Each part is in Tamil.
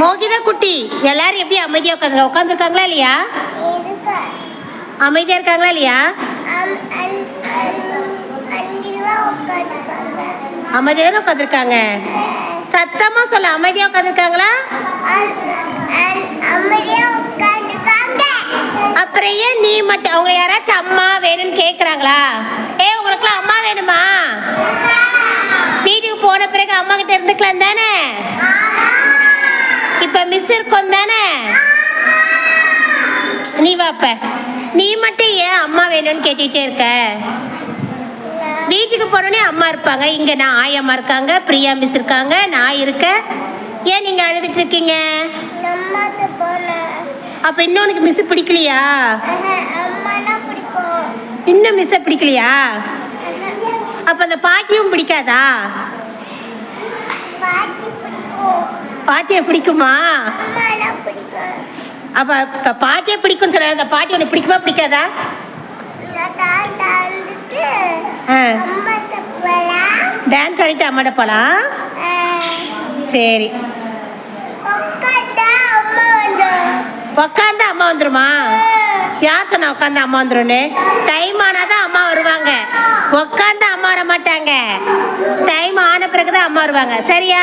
மோகிதா குட்டி எல்லாரும் எப்படி அமைதியாக உட்காந்து உட்காந்துருக்காங்களா இல்லையா? அமைதியாக இருக்காங்களா இல்லையா? உட்காந்துருக்காங்க அமைதியாக உட்காந்துருக்காங்க? சத்தமாக சொல்ல அமைதியாக உட்காந்துருக்காங்களா? அப்புறம் ஏன் நீ மட்டும் அவங்க யாராச்சும் அம்மா வேணும்னு கேட்குறாங்களா ஏ உங்களுக்குலாம் அம்மா வேணுமா? வீடியோ போன பிறகு அம்மா கிட்ட இருந்துக்கலாம் தானே? இப்போ மிஸ் இருக்கோம் தானே? நீ வாப்ப நீ மட்டும் ஏன் அம்மா வேணும்னு கேட்டுட்டே இருக்க? வீட்டுக்கு போனோடனே அம்மா இருப்பாங்க. இங்கே நான் ஆயம்மா இருக்காங்க பிரியா மிஸ் இருக்காங்க நான் இருக்கேன். ஏன் நீங்கள் அழுதுட்டு இருக்கீங்க? அப்ப போன அப்போ மிஸ் பிடிக்கலையா? இன்னும் மிஸ்ஸை பிடிக்கலையா? அப்போ அந்த பாட்டியும் பிடிக்காதா? பாட்டி பிடிக்கும். பாட்டியை பிடிக்குமா? அப்போ இப்போ பாட்டியை பிடிக்கும்னு சொல்ல அந்த பாட்டி உனக்கு பிடிக்குமா பிடிக்காதா? டான்ஸ் ஆடிட்டு அம்மாட்ட போகலாம் சரி. உக்காந்தா அம்மா வந்துருமா? யார் சொன்னா உட்காந்து அம்மா வந்துரும்னு? டைம் ஆனால் தான் அம்மா வருவாங்க. உட்காந்து அம்மா வர மாட்டாங்க. டைம் ஆன பிறகு தான் அம்மா வருவாங்க சரியா?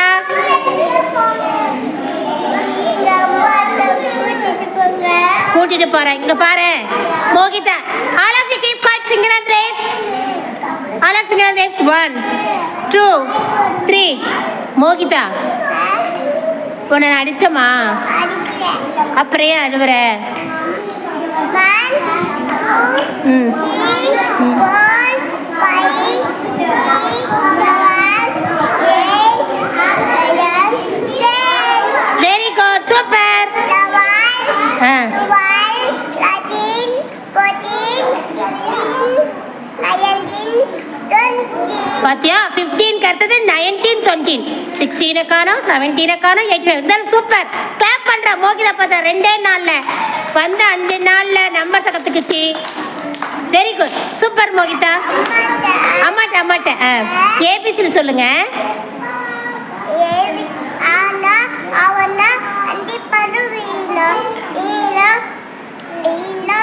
கூட்டிட்டு போறேன். இங்க பாரு. Mohitha all of you keep quiet finger and raise all of finger and raise one two three Mohitha உன்னை அடிச்சமா ஏன் அழுவுற. Two, ம். பாத்தியா? ஃபிஃப்டீன் அடுத்தது நைன்டீன் டுவெண்ட்டீன் சிக்ஸ்டீனை காணும் செவன்டீனை காணும் எயிட்டீன் இருந்தாலும் சூப்பர் கிளாப் பண்ணுற மோகிதா பார்த்தா ரெண்டே நாளில். வந்த அஞ்சு நாளில் நம்பர் கற்றுக்குச்சு வெரி குட் சூப்பர் மோகிதா. அம்மாட்ட அம்மாட்ட. ஆ. ஏபிசியில் சொல்லுங்க. ஏவி அவனா அண்டி பருவீனா ஈனா ஈனா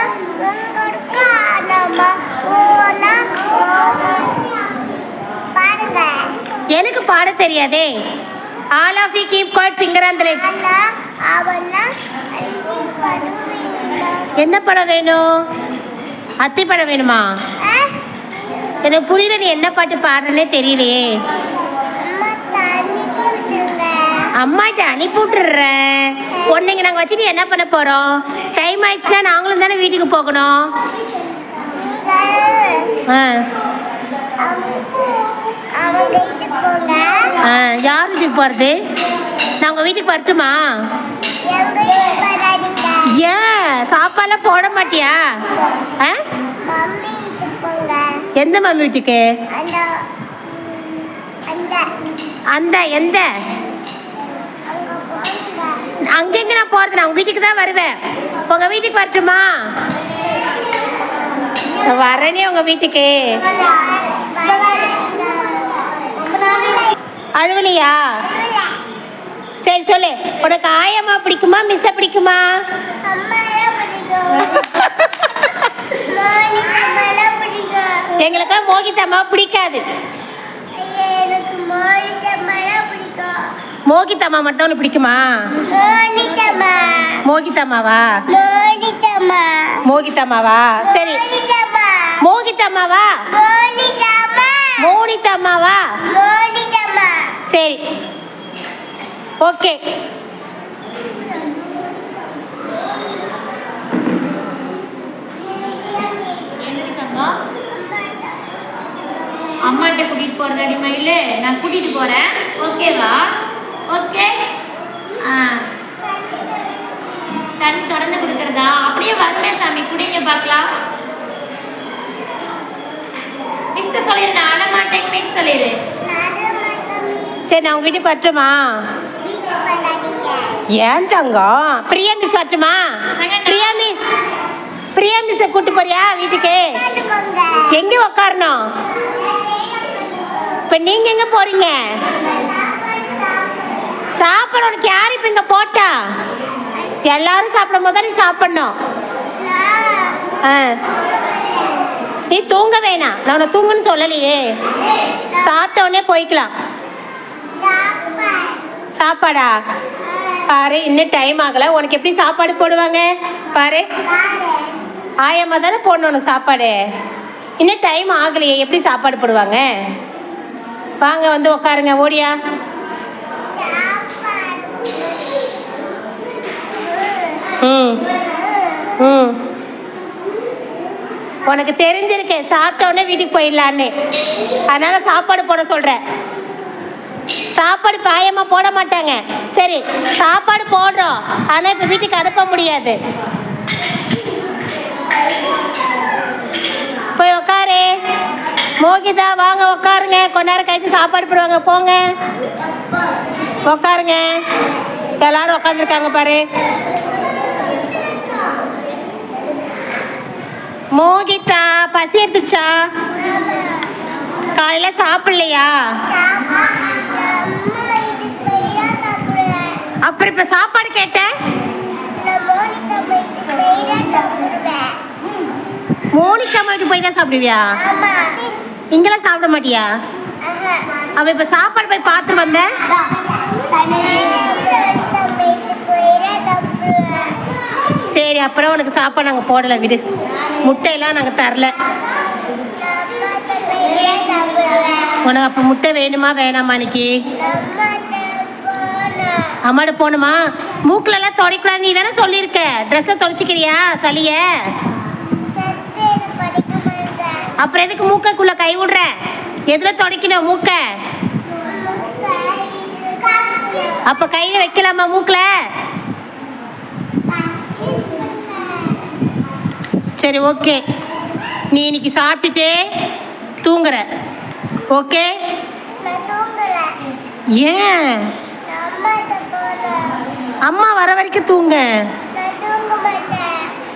எனக்கு பாட தெரியாதே. All of you keep quiet finger and பருவீனா என்ன படம் வேணும்? அத்தி படம் வேணுமா? எனக்கு புரியல நீ என்ன பாட்டு பாடுறனே தெரியலையே. அம்மாட்ட அனுப்பி விட்டுடுறேன் உன்னைங்க நாங்கள் வச்சுட்டு என்ன பண்ண போகிறோம் டைம் ஆயிடுச்சுன்னா நாங்களும் தானே வீட்டுக்கு போகணும். ஆ. ஆ யார் வீட்டுக்கு போகிறது நான் உங்கள் வீட்டுக்கு வரட்டுமா? ஏன் சாப்பாடெல்லாம் போட மாட்டியா? ஆ? வீட்டுக்கு எந்த மம்மி வீட்டுக்கு? அந்த எந்த? அங்கெங்க நான் போகிறது நான் உங்கள் வீட்டுக்கு தான் வருவேன். உங்கள் வீட்டுக்கு வரட்டுமா? வரேனே உங்கள் வீட்டுக்கு. அழுவலையா? சரி சொல்லு. உனக்கு ஆயம்மா பிடிக்குமா மிஸ்ஸை பிடிக்குமா? எங்களுக்கு மோகிதம்மா பிடிக்காது. மோகிதம்மா மட்டும் உனக்கு பிடிக்குமா? மோகிதம்மாவா மோகிதம்மாவா சரி. மோகிதம்மாவா மோனிதம்மா மோனிதம்மாவா மோனிதம்மா சரி. ஓகே. அம்மாட்ட கூட்டிட்டு போறது அடிமையில் நான் கூட்டிட்டு போறேன். ஓகேவா ஓகே ஆ. தண்ணி திறந்து கொடுக்குறதா? அப்படியே வருவேன் சாமி. குடிங்க பார்க்கலாம். மிஸ் சொல்லிடு நான் அழ மாட்டேன் மிஸ் சொல்லிடு சரி நான் உங்க வீட்டுக்கு வரட்டுமா? ஏன் தங்கம்? பிரியா மிஸ் வரட்டுமா? பிரியா மிஸ் பிரியா மிஸ்ஸை கூட்டு போறியா வீட்டுக்கு? எங்க உக்காரணும்? இப்ப நீங்க எங்க போறீங்க? சாப்பாடு உனக்கு யாரு இப்ப இங்க போட்டா? போது தான் நீ சாப்பிடணும். ஆ. நீ தூங்க வேணாம் நான் உன்னை தூங்குன்னு சொல்லலையே. சாப்பிட்ட உடனே போய்க்கலாம். சாப்பாடா? பாரு இன்னும் டைம் ஆகலை. உனக்கு எப்படி சாப்பாடு போடுவாங்க? பாரு. ஆயம்மா தானே போடணும் சாப்பாடு. இன்னும் டைம் ஆகலையே. எப்படி சாப்பாடு போடுவாங்க? வாங்க வந்து உட்காருங்க ஓடியா. ம். ம். உனக்கு தெரிஞ்சிருக்கு சாப்பிட்டோன்னே வீட்டுக்கு போயிடலான்னு. அதனால சாப்பாடு போட சொல்கிறேன் சாப்பாடு பாயமாக போட மாட்டாங்க. சரி சாப்பாடு போடுறோம். ஆனால் இப்போ வீட்டுக்கு அனுப்ப முடியாது. போய் உக்காரு. மோகிதா வாங்க உக்காருங்க. கொஞ்ச நேரம் கழிச்சு சாப்பாடு போடுவாங்க. போங்க. உக்காருங்க. எல்லாரும் உட்காந்துருக்காங்க பாரு. மோகிதா பசி எடுத்துச்சா காலையில சாப்பிடலையா? அப்புறம் இப்ப சாப்பாடு கேட்டேன் மோனிகா மட்டும் போய் தான் சாப்பிடுவியா? இங்கெல்லாம் சாப்பிட மாட்டியா? அவ இப்ப சாப்பாடு போய் பார்த்துட்டு வந்தேன் சரி அப்புறம் உனக்கு சாப்பாடு நாங்கள் போடலை விடு. முட்டையெல்லாம் நாங்கள் தரல. உனக்கு அப்போ முட்டை வேணுமா வேணாமா இன்னைக்கு அம்மாட்ட போகணுமா? மூக்கிலலாம் தொடக்கூடாது நீ தானே சொல்லியிருக்க. ட்ரெஸ்ஸை தொடச்சிக்கிறியா சளிய? அப்புறம் எதுக்கு மூக்கைக்குள்ளே கை விடுற? எதில் தொடக்கணும் மூக்கை? அப்போ கையில் வைக்கலாமா மூக்கில்? சரி ஓகே நீ இன்னைக்கு சாப்பிட்டுட்டு தூங்குற. ஓகே ஏன்? அம்மா வர வரைக்கும் தூங்க.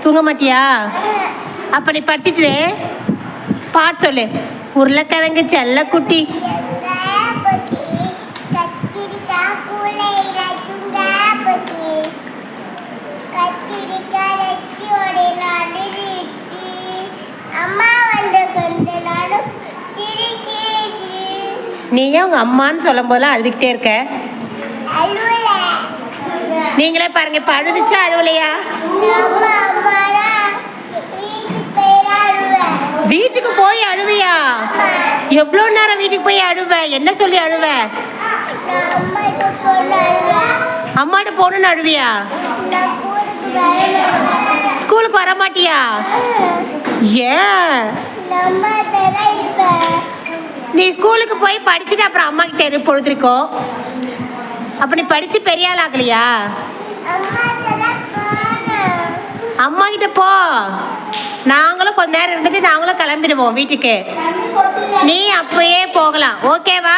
தூங்க மாட்டியா? அப்போ நீ படிச்சுட்டு பாட்டு சொல்லு. உருளைக்கிழங்கு செல்லக்குட்டி. அம்மா வந்து கொஞ்ச நாளும் சிரிச்சு நீ ஏன் உங்கள் அம்மான்னு சொல்லும் போதெல்லாம் அழுதுகிட்டே இருக்க? நீங்களே பாருங்க இப்போ அழுதுச்சா அழுவலையா? வீட்டுக்கு போய் அழுவியா? எவ்வளோ நேரம் வீட்டுக்கு போய் அழுவ? என்ன சொல்லி அழுவ? அம்மாட்ட போகணுன்னு அழுவியா? ஸ்கூலுக்கு வர மாட்டியா ஏன் நீ ஸ்கூலுக்கு போய் படிச்சுட்டு அப்புறம் அம்மா கிட்ட இரு பொழுதுருக்கோம் அப்போ நீ படித்து பெரிய ஆள் ஆகலையா? அம்மா அம்மா கிட்ட போ. நாங்களும் கொஞ்ச நேரம் இருந்துட்டு நாங்களும் கிளம்பிடுவோம் வீட்டுக்கு. நீ அப்பயே போகலாம். ஓகேவா?